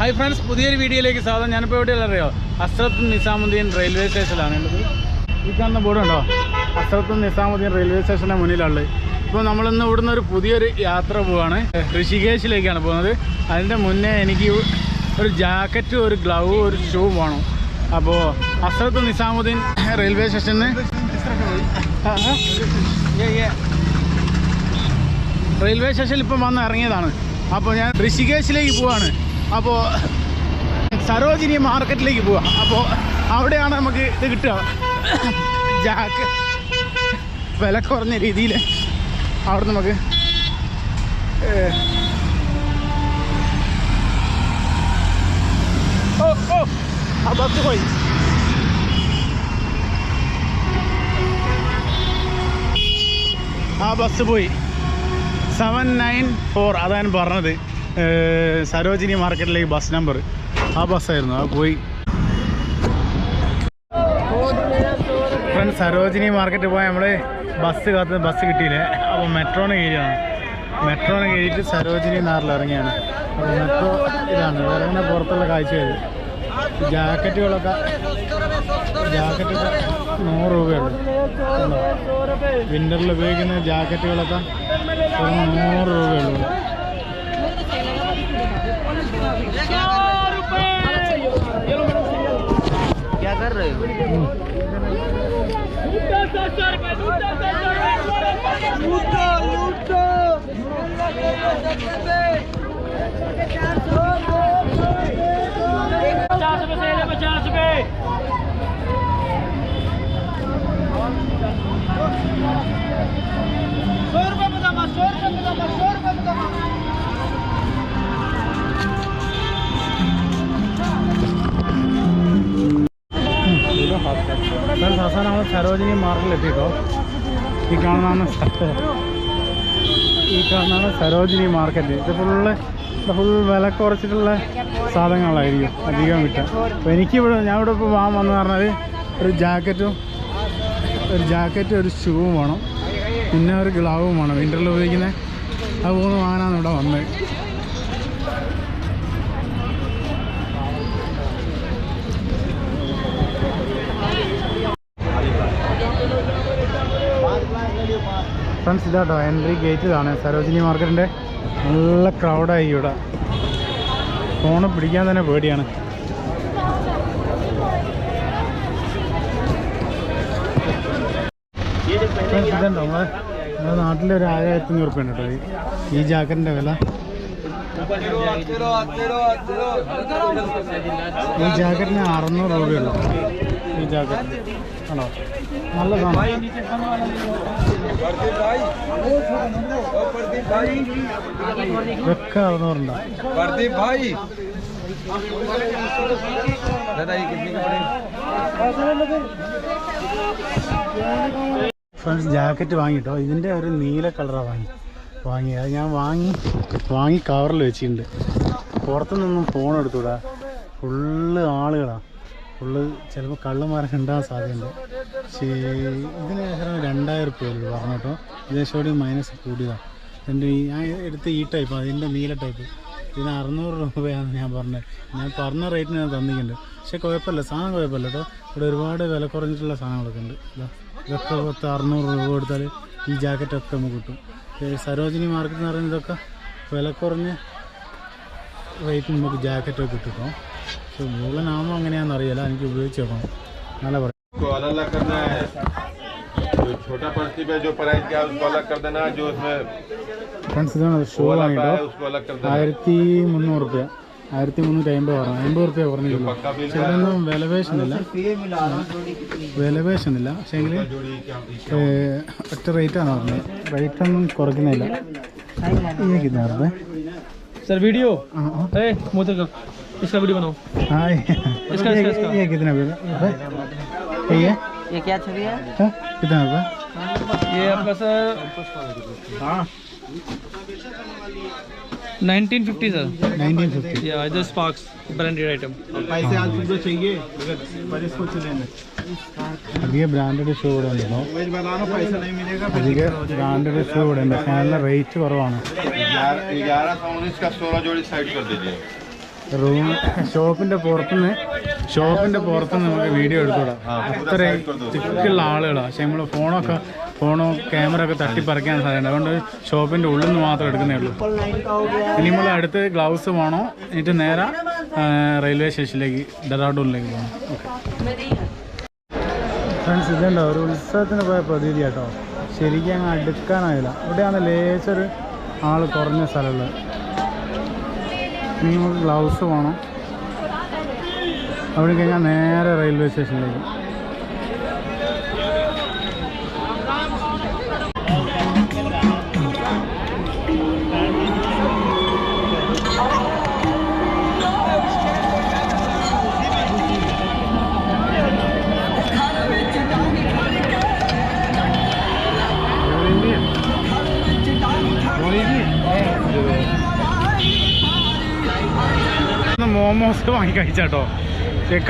Hi friends പുതിയൊരു വീഡിയോയിലേക്ക് സ്വാഗതം. ഞാനിപ്പോൾ എവിടെയുള്ള അറിയോ? അസ്രത്ത് നിസാമുദ്ദീൻ റെയിൽവേ സ്റ്റേഷനിലാണ് ഉള്ളത്. ഈ കാണുന്ന ബോർഡ് ഉണ്ടോ? അസ്രത്ത് നിസാമുദ്ദീൻ റെയിൽവേ സ്റ്റേഷന്റെ മുന്നിലുള്ളത്. ഇപ്പോൾ നമ്മളിന്ന് ഇവിടുന്ന് ഒരു പുതിയൊരു യാത്ര പോവാണ്. ഋഷികേശിലേക്കാണ് പോകുന്നത്. അതിന്റെ മുന്നേ എനിക്ക് ഒരു ജാക്കറ്റ് ഒരു ഗ്ലവ് ഒരു ഷൂ വേണം. അപ്പോൾ അസ്രത്ത് നിസാമുദ്ദീൻ റെയിൽവേ സ്റ്റേഷനിൽ റെയിൽവേ സ്റ്റേഷനിൽ ഇപ്പം വന്ന് ഇറങ്ങിയതാണ്. അപ്പോൾ ഞാൻ ഋഷികേശിലേക്ക് പോവാണ്. അപ്പോൾ സരോജിനി മാർക്കറ്റിലേക്ക് പോവാം. അപ്പോൾ അവിടെയാണ് നമുക്ക് ഇത് കിട്ടുക. ജാക്ക് വില കുറഞ്ഞ രീതിയിൽ അവിടെ നമുക്ക് ഓ ഓ. ആ ബസ് പോയി. ആ ബസ് പോയി. സെവൻ നയൻ ഫോർ അതാണ് പറഞ്ഞത്. സരോജിനി മാർക്കറ്റിലേക്ക് ബസ് നമ്പർ ആ ബസ്സായിരുന്നു ആ പോയി. ഫ്രണ്ട് സരോജിനി മാർക്കറ്റ് പോയാൽ നമ്മൾ ബസ് കാത്ത് ബസ് കിട്ടിയില്ലേ? അപ്പോൾ മെട്രോന് കയറിയാണ് മെട്രോന് കയറിയിട്ട് സരോജിനി നാറിൽ ഇറങ്ങിയാണ് അപ്പോൾ മെട്രോ ഇതാണ്. ഇറങ്ങുന്ന പുറത്തുള്ള കാഴ്ച ഇത് ജാക്കറ്റുകളൊക്കെ ജാക്കറ്റൊക്കെ നൂറ് രൂപയുള്ളൂ. വിന്ററിൽ ഉപയോഗിക്കുന്ന ജാക്കറ്റുകളൊക്കെ നൂറ് രൂപയുള്ളൂ. क्या कर रहे हो? पचास रुपए से पचास रुपए സരോജിനി മാർക്കിൽ എത്തിയിട്ടോ ഈ കാണുന്നതാണ് ഈ കാണുന്നതാണ് സരോജിനി മാർക്കറ്റ് ഇത് ഫുള്ള് ഫുൾ വില കുറച്ചിട്ടുള്ള സാധനങ്ങളായിരിക്കും അധികം കിട്ടുക. അപ്പോൾ എനിക്കിവിടെ ഞാൻ ഇവിടെ ഇപ്പോൾ വാങ്ങാൻ വന്നു പറഞ്ഞാൽ ഒരു ജാക്കറ്റും ഒരു ജാക്കറ്റും ഒരു ഷൂവും വേണം. പിന്നെ ഒരു ഗ്ലൗവും വേണം. വിന്ററിൽ ഉപയോഗിക്കുന്നത് അത് മൂന്ന് വാങ്ങാനാണ് ഇവിടെ വന്നത്. ഫ്രണ്ട്സ് ഇതാട്ടോ എൻട്രി ഗേറ്റ് ഇതാണ്. സരോജിനി മാർക്കറ്റിന്റെ നല്ല ക്രൗഡായി ഇവിടെ. ഫോണ് പിടിക്കാൻ തന്നെ പേടിയാണ്. ഫ്രണ്ട്സ് ഇതുണ്ടോ നമ്മളെ? നമ്മുടെ നാട്ടിലൊരു ആയിരത്തി അഞ്ഞൂറ് റുപ്യ ഉണ്ട് കേട്ടോ ഈ ജാക്കറ്റിന്റെ വില. ഈ ജാക്കറ്റിന് അറുന്നൂറ് രൂപയുള്ളൂ ഈ ജാക്കറ്റ് നല്ല സാധനം. ഫ്രണ്ട്സ് ജാക്കറ്റ് വാങ്ങിട്ടോ? ഇതിന്റെ ഒരു നീല കളറാണ് വാങ്ങി. വാങ്ങി. അത് ഞാൻ വാങ്ങി വാങ്ങി കവറിൽ വെച്ചിട്ടുണ്ട്. പുറത്തുനിന്നും ഫോൺ എടുത്തുവിടാ ഫുള്ള് ആളുകളാണ് ഫുള്ള് ചിലപ്പോൾ കള്ളുമാരൊക്കെ ഉണ്ടാകാൻ സാധ്യതയുണ്ട്. പക്ഷേ ഇതിന് ഏകദേശം രണ്ടായിരം റുപ്യ ഉള്ളൂ പറഞ്ഞു കേട്ടോ. ഇതേശോടി മൈനസ് കൂടിയതാണ് എന്റെ ഞാൻ എടുത്ത ഈ ടൈപ്പ് അതിന്റെ നീല ടൈപ്പ് ഇതിന് അറുന്നൂറ് രൂപയാണ് ഞാൻ പറഞ്ഞത്. ഞാൻ പറഞ്ഞ റേറ്റിന് ഞാൻ തന്നിട്ടുണ്ട്. പക്ഷേ കുഴപ്പമില്ല. സാധനം കുഴപ്പമില്ല കേട്ടോ. ഇവിടെ ഒരുപാട് വില കുറഞ്ഞിട്ടുള്ള സാധനങ്ങളൊക്കെ ഉണ്ട്. ഇതാ ഇതൊക്കെ പത്ത് അറുന്നൂറ് രൂപ കൊടുത്താൽ ഈ ജാക്കറ്റൊക്കെ നമുക്ക് കിട്ടും. സരോജിനി മാർക്കറ്റ് എന്ന് പറയുന്നതൊക്കെ വില കുറഞ്ഞ റേറ്റിന് നമുക്ക് ജാക്കറ്റൊക്കെ കിട്ടും. കേട്ടോ പക്ഷേ മുഴുവനാകുമ്പോൾ അങ്ങനെയാണെന്ന് അറിയില്ല എനിക്ക് ഉപയോഗിച്ച് നോക്കണം നല്ല പറയാം उसको अलग अलग करना है जो छोटा पर्ची पे जो प्राइस क्या है उसको अलग कर देना जो उसमें ഫ്രണ്ട്സ് ഇതാണ് ഷൂ वो वाला വാങ്ങിട്ടോ है उसको अलग कर देना ആയിരത്തി മുന്നൂറ് റുപ്യ ആയിരത്തി മുന്നൂറ്റി അമ്പത് പറഞ്ഞു അമ്പത് റുപ്യ കുറഞ്ഞില്ല पक्का बिल പക്ഷെ ഇതൊന്നും വിലപേശുന്നില്ല വിലപേശുന്നില്ല പക്ഷേ എങ്കിൽ जोड़ी क्या ഒറ്റ റേറ്റാണ് പറഞ്ഞത് റേറ്റ് ഒന്നും കുറയ്ക്കുന്നില്ല ये कितना रुपए सर वीडियो हाँ हाँ अरे मोटर का इसका वीडियो बनाओ हाँ, इसका- ये इसका- ये कितना रुपए ये ये ये क्या छवि है हाँ, कितना रुपए ये आपका सर हाँ 1950 सर नाइनटीन फिफ्टी या इधर स्पार्क्स ब्रांडेड आइटम पैसे आज सुबह चाहिए पर इसको चलेंगे അധികം ബ്രാൻഡഡ് ഷൂ ഇവിടെ ഉണ്ടല്ലോ അധികം ബ്രാൻഡഡ് ഷൂ ഇവിടെ ഉണ്ട് പക്ഷേ നല്ല റേറ്റ് കുറവാണ് ग्यारह ग्यारह सौ उन्नीस का सोलह जोड़ी साइड कर दीजिए റൂം ഷോപ്പിന്റെ പുറത്തുനിന്ന് ഷോപ്പിന്റെ പുറത്തുനിന്ന് നമുക്ക് വീഡിയോ എടുത്തുകൂടാം. തിക്കുള്ള ആളുകളാണ് പക്ഷെ നമ്മൾ ഫോണൊക്കെ ഫോണോ ക്യാമറ ഒക്കെ തട്ടിപ്പറിക്കാൻ സാധ്യത അതുകൊണ്ട് ഷോപ്പിന്റെ ഉള്ളിൽ നിന്ന് മാത്രം എടുക്കുന്നേ ഉള്ളൂ. ഇനി നമ്മൾ അടുത്ത് ഗ്ലൗസ് വേണോ? എന്നിട്ട് നേരെ റെയിൽവേ സ്റ്റേഷനിലേക്ക് ഡെറാഡൂണിലേക്ക് പോകണം ഓക്കെ. ഫ്രണ്ട്സ് ഇതുണ്ടോ? ഒരു ഉത്സവത്തിന് പോയ പ്രതീതി കേട്ടോ. ശരിക്കും അങ്ങ് അടുക്കാനായില്ല. ഇവിടെയാണ് ലേശൊരു ആൾ കുറഞ്ഞ സ്ഥലമുള്ളത്. നമുക്ക് ഗ്ലൗസ് വേണം. അവിടെ കഴിഞ്ഞാൽ നേരെ റെയിൽവേ സ്റ്റേഷനിലേക്ക് വാങ്ങി കഴിച്ചാട്ടോ.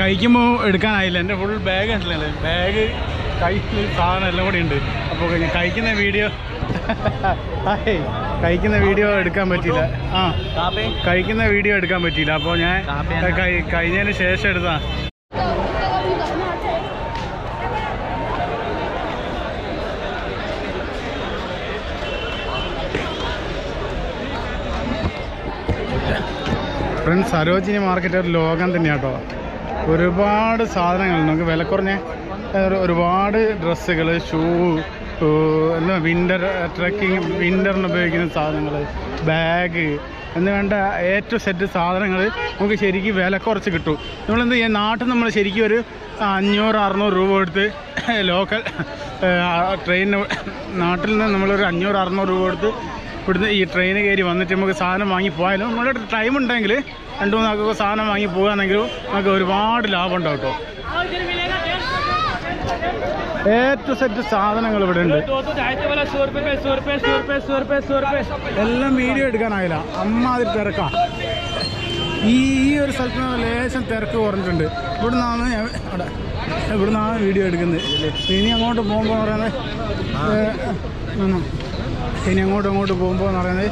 കഴിക്കുമ്പോൾ എടുക്കാനായില്ല. എന്റെ ഫുൾ ബാഗ് ഉണ്ടല്ലേ ബാഗ് കൈ സാധനം എല്ലാം കൂടി ഉണ്ട്. അപ്പോൾ കഴിക്കുന്ന വീഡിയോ കഴിക്കുന്ന വീഡിയോ എടുക്കാൻ പറ്റിയില്ല. ആ. കഴിക്കുന്ന വീഡിയോ എടുക്കാൻ പറ്റിയില്ല. അപ്പോൾ ഞാൻ കഴിഞ്ഞതിന് ശേഷം എടുത്താ. ഫ്രണ്ട്സ് സരോജിനി മാർക്കറ്റ് ഒരു ലോകം തന്നെയാണ് കേട്ടോ ഒരുപാട് സാധനങ്ങൾ നമുക്ക് വില കുറഞ്ഞ ഒരുപാട് ഡ്രസ്സുകൾ ഷൂ എന്താ വിന്റർ ട്രക്കിങ് വിന്ററിന് ഉപയോഗിക്കുന്ന സാധനങ്ങൾ ബാഗ് എന്ന് വേണ്ട ഏറ്റവും സെറ്റ് സാധനങ്ങൾ നമുക്ക് ശരിക്കും വില കുറച്ച് കിട്ടും. നമ്മളെന്ത് ചെയ്യാം നാട്ടിൽ നമ്മൾ ശരിക്കും ഒരു അഞ്ഞൂറ് അറുന്നൂറ് രൂപ കൊടുത്ത് ലോക്കൽ ട്രെയിനിന് നാട്ടിൽ നിന്ന് നമ്മളൊരു അഞ്ഞൂറ് അറുന്നൂറ് രൂപ കൊടുത്ത് ഇവിടുന്ന് ഈ ട്രെയിൻ കയറി വന്നിട്ട് നമുക്ക് സാധനം വാങ്ങി പോയാലും? നമ്മുടെ ടൈം ഉണ്ടെങ്കിൽ രണ്ടു മൂന്ന് ആൾക്കൊക്കെ സാധനം വാങ്ങി പോകുകയാണെങ്കിൽ നമുക്ക് ഒരുപാട് ലാഭം ഉണ്ടാവും കേട്ടോ. ഏറ്റവും സെറ്റ് സാധനങ്ങൾ ഇവിടെ ഉണ്ട്. എല്ലാം വീഡിയോ എടുക്കാനായില്ല. അമ്മാതിരി തിരക്കാ. ഈ ഈ ഒരു സ്ഥലത്ത് ലേശം തിരക്ക് കുറഞ്ഞിട്ടുണ്ട്. ഇവിടെ നിന്നാണ് ഞാൻ ഇവിടെ ഇവിടെ നിന്നാണ് വീഡിയോ എടുക്കുന്നത്. ഇനി അങ്ങോട്ട് പോകുമ്പോൾ പറയുന്നത് ഇനി അങ്ങോട്ടും അങ്ങോട്ട് പോകുമ്പോൾ എന്ന് പറയുന്നത്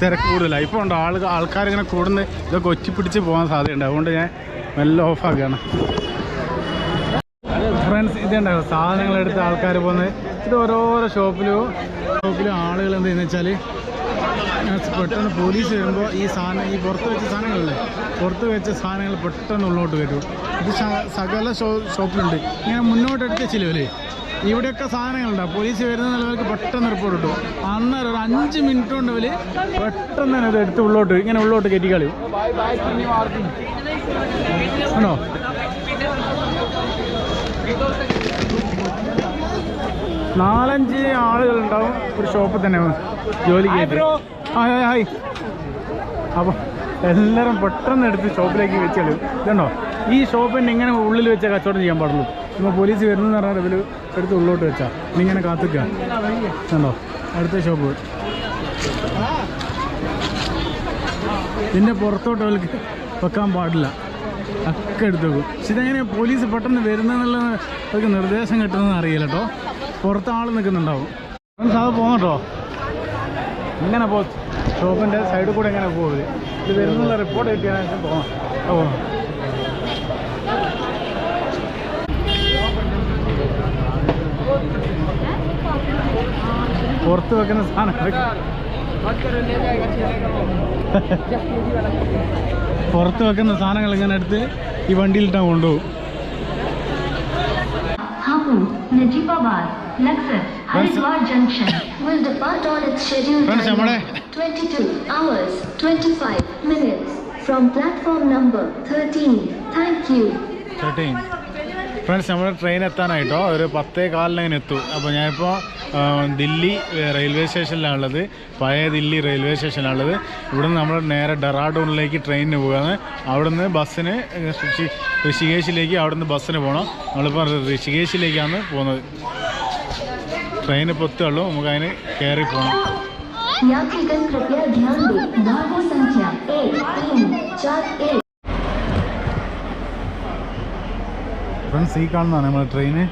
തിരക്ക് കൂടുതലാണ് ഇപ്പോൾ ഉണ്ട് ആൾ ആൾക്കാരിങ്ങനെ കൂടുന്നത് ഇതൊക്കെ ഒറ്റിപ്പിടിച്ച് പോകാൻ സാധ്യതയുണ്ട്. അതുകൊണ്ട് ഞാൻ നല്ല ഓഫാക്കുകയാണ് ഫ്രണ്ട്സ് ഇതുണ്ടാവും സാധനങ്ങൾ എടുത്ത് ആൾക്കാർ പോകുന്നത്. ഇത് ഓരോരോ ഷോപ്പിലും ഷോപ്പിലും ആളുകൾ എന്ത് ചെയ്യുന്നത് വെച്ചാൽ പെട്ടെന്ന് പോലീസ് വരുമ്പോൾ ഈ സാധനം ഈ പുറത്ത് വെച്ച സാധനങ്ങളില്ലേ? പുറത്ത് വെച്ച സാധനങ്ങൾ പെട്ടെന്ന് ഉള്ളോട്ട് വരും. ഇത് സകല ഷോ ഷോപ്പിലുണ്ട് ഇങ്ങനെ മുന്നോട്ട് എടുത്ത് വെച്ചില്ലേ ഇവിടെയൊക്കെ സാധനങ്ങളുണ്ടാവും പോലീസ് വരുന്ന നിലവിലേക്ക് പെട്ടെന്ന് റിപ്പോർട്ട് കിട്ടും. അന്നേരം ഒരു അഞ്ച് മിനിറ്റ് കൊണ്ട് പെട്ടെന്ന് തന്നെ ഇത് എടുത്ത് ഉള്ളോട്ട് ഇങ്ങനെ ഉള്ളോട്ട് കയറ്റി കളയും. ആണോ? നാലഞ്ച് ആളുകളുണ്ടാവും ഒരു ഷോപ്പിൽ തന്നെ ജോലിക്ക് ഹായ് ഹായ്. അപ്പോൾ എല്ലാവരും പെട്ടെന്ന് എടുത്ത് ഷോപ്പിലേക്ക് വെച്ചാലും ഇതുണ്ടോ? ഈ ഷോപ്പിന്റെ ഇങ്ങനെ ഉള്ളിൽ വെച്ചാൽ കച്ചവടം ചെയ്യാൻ പാടുള്ളൂ. ഇപ്പോൾ പോലീസ് വരുന്നതെന്ന് പറഞ്ഞാൽ ഇവർ എടുത്ത് ഉള്ളോട്ട് വെച്ചാൽ ഇങ്ങനെ കാത്തിക്കുക കണ്ടോ? അടുത്ത ഷോപ്പ്. ഇതിന്റെ പുറത്തോട്ട് അവർക്ക് വെക്കാൻ പാടില്ല. ഒക്കെ എടുത്ത് വെക്കും. പക്ഷെ ഇതെങ്ങനെ പോലീസ് പെട്ടെന്ന് വരുന്നെന്നുള്ള അവർക്ക് നിർദ്ദേശം കിട്ടുന്നതെന്ന് അറിയില്ല കേട്ടോ. പുറത്ത് ആൾ നിൽക്കുന്നുണ്ടാവും. സാധാ പോകട്ടോ ഇങ്ങനെ പോ ഷോപ്പിന്റെ സൈഡിൽ കൂടെ എങ്ങനെ പോകുന്നത് ഇത് വരുന്നുള്ള റിപ്പോർട്ട് കിട്ടിയതിനു ശേഷം പോകാം ഓ പുറത്ത് വെക്കുന്ന സാധനങ്ങളൊക്കെ പുറത്ത് വെക്കുന്ന സാധനങ്ങൾ ഇങ്ങനെ എടുത്ത് ഈ വണ്ടിയിലിട്ടാണ് കൊണ്ടുപോകും നമ്മുടെ 22 hours 25 minutes from platform number 13. Thank you. Thirteen friends നമ്മുടെ ട്രെയിൻ എത്താനായിട്ടോ ഒരു പത്തേ കാലിന് അങ്ങനെ എത്തും അപ്പോൾ ഞാനിപ്പോൾ ആ, ദില്ലി ഏ, റെയിൽവേ സ്റ്റേഷനിലാണുള്ളത് പഴയ ദില്ലി റെയിൽവേ സ്റ്റേഷനിലാണുള്ളത് ഇവിടെ നിന്ന് നമ്മൾ നേരെ ഡെറാഡൂണിലേക്ക് ട്രെയിനിന് പോവുകയാണ് അവിടെ നിന്ന് ബസ്സിന് ഋഷി ഋഷികേശിലേക്ക് അവിടെ നിന്ന് ബസ്സിന് പോകണം നമ്മളിപ്പോൾ ഋഷികേശിലേക്കാണ് പോകുന്നത് ട്രെയിൻ ഇപ്പോൾ എത്തുള്ളൂ നമുക്ക് അതിന് കയറി പോകണം यात्रीगण कृपया ध्यान दें भागो संख्या एक तीन चार एक ഫ്രണ്ട്സ് ഈ കാണുന്നതാണ് നമ്മുടെ ട്രെയിന്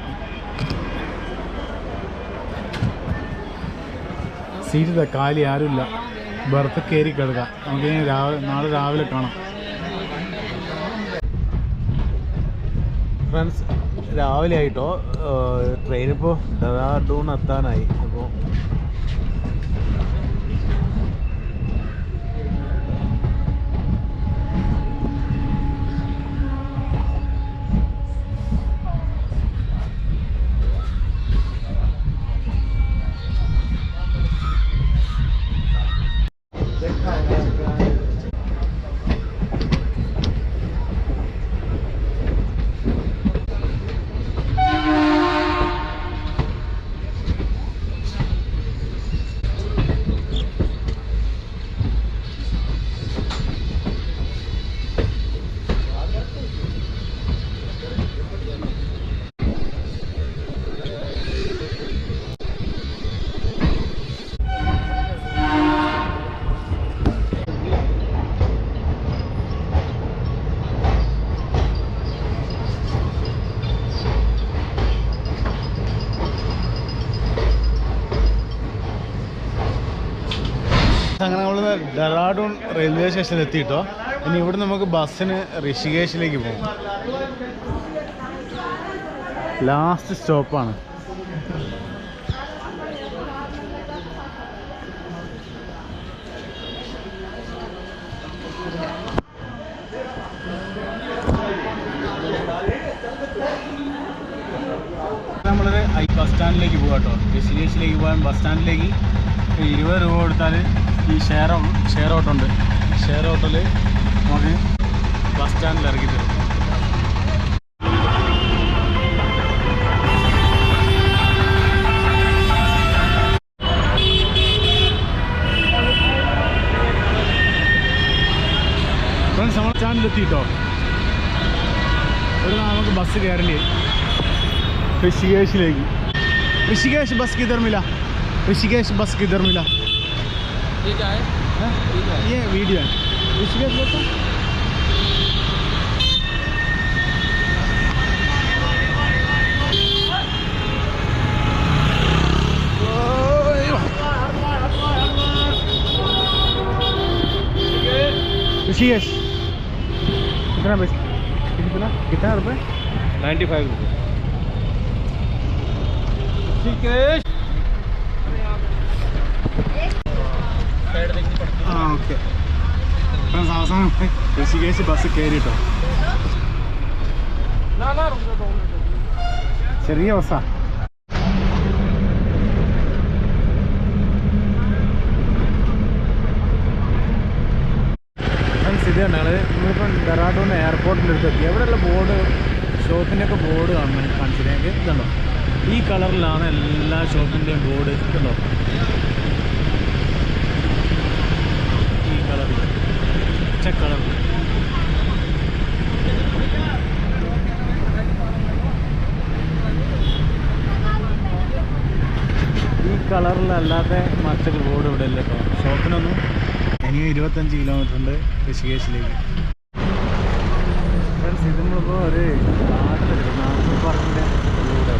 സീറ്റ് കാലി ആരുമില്ല. ബർത്ത് കയറി കിടക്കാം. നമുക്ക് രാവിലെ നാളെ രാവിലെ കാണാം. ഫ്രണ്ട്സ് രാവിലെ ആയിട്ടോ ട്രെയിനിപ്പോൾ ഡെറാഡൂൺ എത്താനായി. അപ്പോൾ ഡെറാഡൂൺ റെയിൽവേ സ്റ്റേഷനിൽ എത്തിയിട്ടോ? ഇനി ഇവിടെ നമുക്ക് ബസ്സിന് ഋഷികേശിലേക്ക് പോകും ലാസ്റ്റ് സ്റ്റോപ്പാണ് നമ്മളൊരു ബസ് സ്റ്റാൻഡിലേക്ക് പോകാം കേട്ടോ ഋഷികേശിലേക്ക് പോകാൻ ബസ് സ്റ്റാൻഡിലേക്ക്. ഇരുപത് രൂപ കൊടുത്താൽ ഈ ഷെയർ ഷെയർ ഓട്ടോ ഉണ്ട്. ഷെയർ ഓട്ടോയിൽ നമുക്ക് ബസ് സ്റ്റാൻഡിൽ ഇറക്കി തരും. ഫ്രണ്ട്സ് നമ്മൾ സ്റ്റാൻഡിലെത്തിയിട്ടോ ഒരു നമുക്ക് ബസ് കയറേണ്ടി ഋഷികേശിലേക്ക്. ഋഷികേശ് ബസ് കിതർമില്ല ऋषिकेश बस किधर मिला? ये क्या है? हाँ? ये वीडियो है। ऋषिकेश बस ऋषिकेश। कितना पैसा? कितना? कितना रुपये नाइन्टी फाइव रुपये ആ ഓക്കെ. അവസാനം ഋഷികേശ് ബസ് കയറിട്ടോ ചെറിയ ബസ്സാ. ഫ്രണ്ട്സ് ഇത് കണ്ടാൽ നമ്മളിപ്പം ഡെറാഡൂൺ എയർപോർട്ടിന്റെ അടുത്ത് എത്തി എവിടെയുള്ള ബോർഡ് ഷോപ്പിന്റെയൊക്കെ ബോർഡ് കാണണം കാണിച്ചിട്ടുണ്ടെങ്കിൽ ഇതുണ്ടോ? ഈ കളറിലാണ് എല്ലാ ഷോപ്പിന്റെയും ബോർഡ് ഇതുണ്ടോ ഈ കളറിൽ പച്ച ഈ കളറിലല്ലാത്ത മറ്റൊരു ബോർഡ് ഇവിടെ ഇല്ല കേട്ടോ. ഷോപ്പിനൊന്നും ഇനി ഇരുപത്തഞ്ച് കിലോമീറ്റർ ഉണ്ട് ഋഷികേശിലേക്ക് ഫ്രണ്ട്സ് ഇത് നമ്മളിപ്പോൾ ഒരു നാട്ടിലെടുക്കും നാട്ടിൽ പാർക്കിന്റെ റോഡ്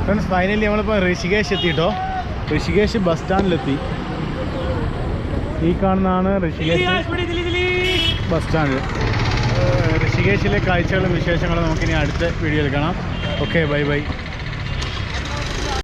ഫ്രണ്ട്സ് ഫൈനലി നമ്മളിപ്പോൾ ഋഷികേശ് എത്തിയിട്ടോ ഋഷികേശ് ബസ് സ്റ്റാൻഡിലെത്തി ഈ കാണുന്നതാണ് ഋഷികേശ് ബസ് സ്റ്റാൻഡ് ഋഷികേശിലെ കാഴ്ചകളും വിശേഷങ്ങളും നമുക്കിനി അടുത്ത വീഡിയോയിൽ കാണാം. Okay bye bye